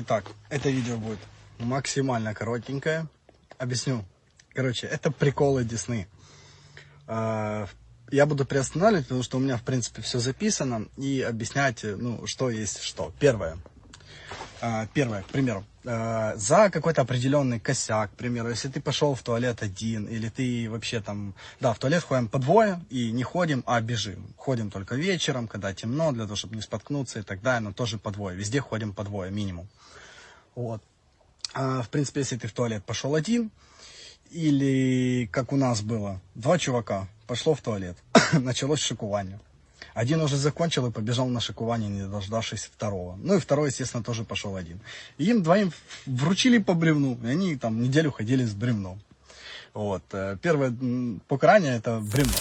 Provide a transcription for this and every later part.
Итак, это видео будет максимально коротенькое. Объясню. Короче, это приколы Дисней. А, Я буду приостанавливать, потому что у меня, в принципе, все записано. И объяснять, ну, что есть что. Первое. А, Первое, к примеру, а, за какой-то определенный косяк, к примеру, если ты пошел в туалет один, или ты вообще там, да, в туалет ходим по двое, и не ходим, а бежим. Ходим только вечером, когда темно, для того, чтобы не споткнуться и так далее, но тоже по двое. Везде ходим по двое, минимум. Вот. А, в принципе, если ты в туалет пошел один, или как у нас было, два чувака пошло в туалет, началось шикование. Один уже закончил и побежал на шикование, не дождавшись второго. Ну и второй, естественно, тоже пошел один. И им двоим вручили по бревну, и они там неделю ходили с бревном. Вот. э, Первое покарание это бревно.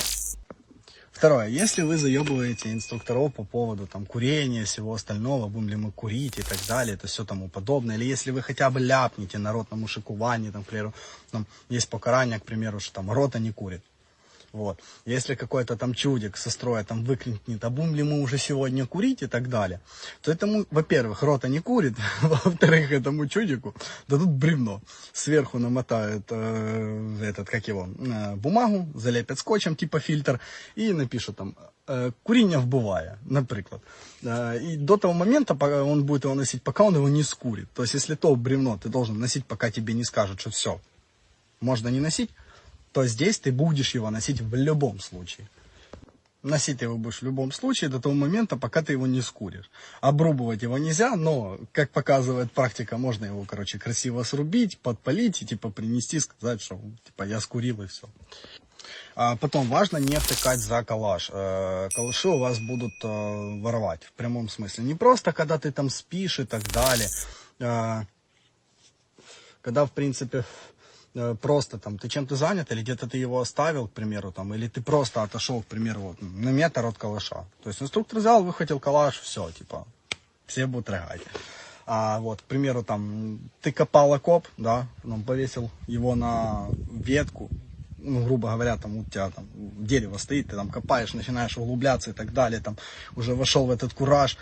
Второе, если вы заебываете инструкторов по поводу там курения, всего остального, будем ли мы курить и так далее, это все тому подобное, или если вы хотя бы ляпнете на шикувании, там, к примеру, там есть покарание, к примеру, что там рота не курит. Вот. Если какой-то там чудик со строя там выкрикнет, а будем ли мы уже сегодня курить и так далее, то этому, во-первых, рота не курит, во-вторых, этому чудику дадут бревно. Сверху намотают э, этот, как его, э, бумагу, залепят скотчем, типа фильтр, и напишут там э, «курение вбыває», наприклад. Э, И до того момента пока он будет его носить, пока он его не скурит. То есть, если то бревно ты должен носить, пока тебе не скажут, что все, можно не носить, то здесь ты будешь его носить в любом случае. Носить его будешь в любом случае до того момента, пока ты его не скуришь. Обрубывать его нельзя, но, как показывает практика, можно его, короче, красиво срубить, подпалить и, типа, принести, сказать, что, типа, я скурил и все. А потом важно не втыкать за калаш. Э, Калаши у вас будут э, воровать в прямом смысле. Не просто, когда ты там спишь и так далее. А, когда, в принципе, э, просто там ты чем-то занят, или где-то ты его оставил, к примеру, там, или ты просто отошел, к примеру, вот, на метр от калаша. То есть инструктор взял, выхватил калаш, все, типа, все будут рыгать. А вот, к примеру, там, ты копал окоп, да, ну, повесил его на ветку, ну, грубо говоря, там у тебя там дерево стоит, ты там копаешь, начинаешь углубляться и так далее, там уже вошел в этот кураж,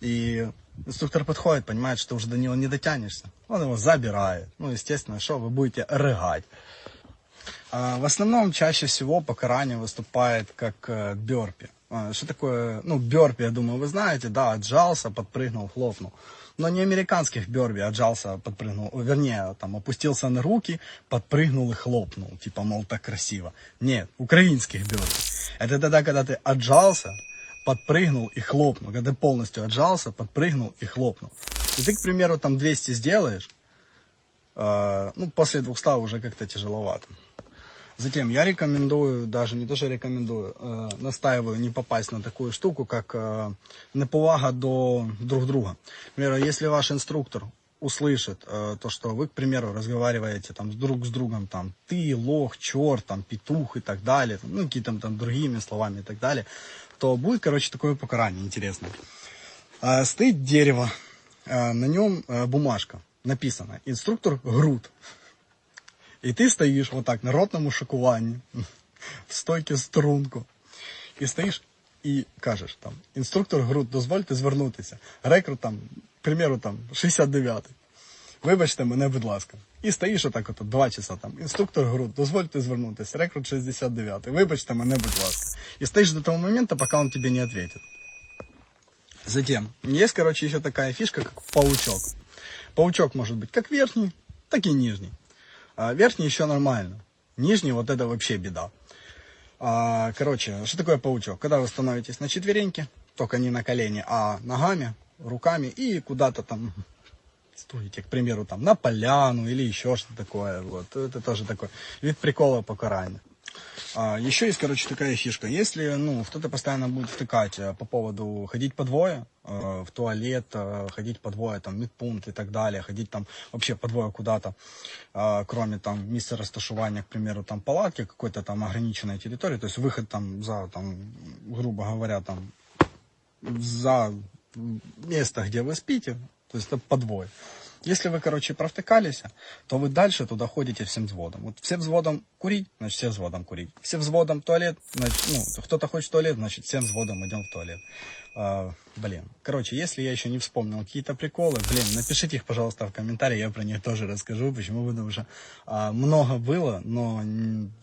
и инструктор подходит, понимает, что уже до него не дотянешься, он его забирает. Ну, естественно, что вы будете рыгать. А, В основном чаще всего покарание выступает как э, бёрпи. А, Что такое, ну, бёрпи, я думаю, вы знаете, да, отжался, подпрыгнул, хлопнул. Но не американских бёрпи, отжался, подпрыгнул, вернее, там, опустился на руки, подпрыгнул и хлопнул, типа, мол, так красиво. Нет, украинских бёрпи. Это тогда, когда ты отжался, подпрыгнул и хлопнул. Когда ты полностью отжался, подпрыгнул и хлопнул. И ты, к примеру, там 200 сделаешь, э, ну, после 200 уже как-то тяжеловато. Затем я рекомендую, даже не то, что рекомендую, э, настаиваю не попасть на такую штуку, как э, неповага до друг друга. К примеру, если ваш инструктор услышит э, то, что вы, к примеру, разговариваете там друг с другом, там, ты, лох, черт, там, петух и так далее, там, ну, какие-то там другими словами и так далее, то будет, короче, такое покарание интересное. А, стоит дерево, а, на нем а, бумажка, написано «Инструктор Грут». И ты стоишь вот так на ротному шокуванні, в стойке струнку, і стоїш і кажеш там, інструктор Грут, дозвольте звернутися. Рекрут там, к примеру, там, 69-й. Вибачте мене, будь ласка. І стоїш отак от два часа там. Інструктор Грут, дозвольте звернутися. Рекрут 69. Вибачте мене, будь ласка. І стоїш до того моменту, поки он тебе не ответит. Затем, есть, короче, еще такая фишка, как паучок. Паучок может быть как верхний, так и нижний. А верхний еще нормально. Нижний вот это вообще беда. А, короче, что такое паучок? Когда вы становитесь на четвереньки, только не на колени, а ногами, руками и куда-то там стойте, к примеру, там на поляну или еще что-то такое. Вот. Это тоже такой вид прикола покарания. А, еще есть, короче, такая фишка. Если, ну, кто-то постоянно будет втыкать э, по поводу ходить по двое э, в туалет, э, ходить по двое, там, медпункт и так далее, ходить там вообще по двое куда-то, кроме там места рассташивания, к примеру, там палатки, какой-то там ограниченной территории, то есть выход там за, там, грубо говоря, там, за место, где вы спите, то есть это по двое. Если вы, короче, провтыкались, то вы дальше туда ходите всем взводом. Вот все взводом курить, значит, все взводом курить. Все взводом туалет, значит, ну, кто-то хочет туалет, значит, всем взводом идем в туалет. А, блин, короче, если я еще не вспомнил какие-то приколы, блин, напишите их, пожалуйста, в комментарии, я про них тоже расскажу, почему, потому что а, много было, но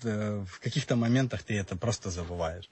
в каких-то моментах ты это просто забываешь.